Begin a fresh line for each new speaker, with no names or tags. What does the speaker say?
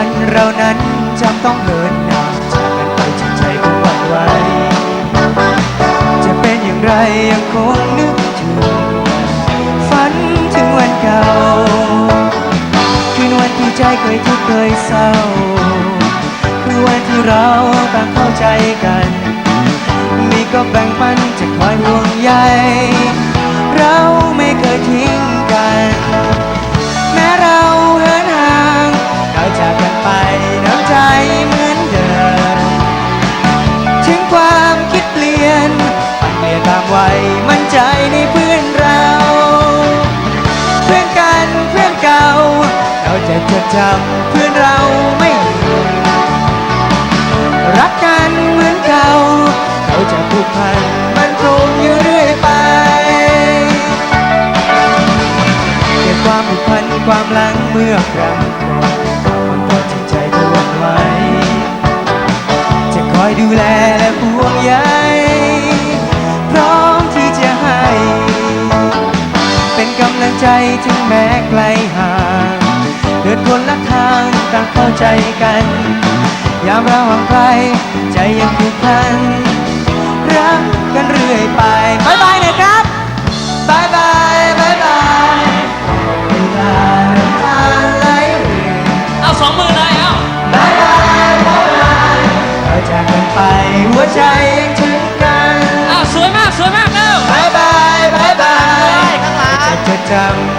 ันเรานั้นจำต้องเหินห่างจากกันไปจนใจคงหวั่นไหวจะเป็นอย่างไรยังคงนึกถึง ฝันถึงวันเก่า คืนวันที่ใจเคยทุกข์เคยเศร้า คือวันที่เราต่างเข้าใจกัน มีก็แบ่งปันจะคอยห่วงใย จะจดจำเพื่อนเราไม่ลืมรักกันเหมือนเก่าเราจะผูกพันมันคงอยู่เรื่อยไปเก็บความผูกพันความหลังเมื่อครั้งก่อนมันก็จริงใจเธอหวั่นไหวจะคอยดูแลและห่วงใยพร้อมที่จะให้ เป็นกำลังใจถึงแม้ไกลห่าง เดินคนละทางต่างเข้าใจกัน ยามเราห่างไกลใจยังผูกพันรักกันเรื่อยไปบายบายนะครับบายบายบายบายเวลาน้ำตาไหลริน
เอาสองมือเลยเอา
บายบายบายบายเราจากกันไปหัวใจยังถึงกัน
เอาสวยมากสวยมากเร็ว
บายบายบายบาย
ข้างหลัง
จะจดจำ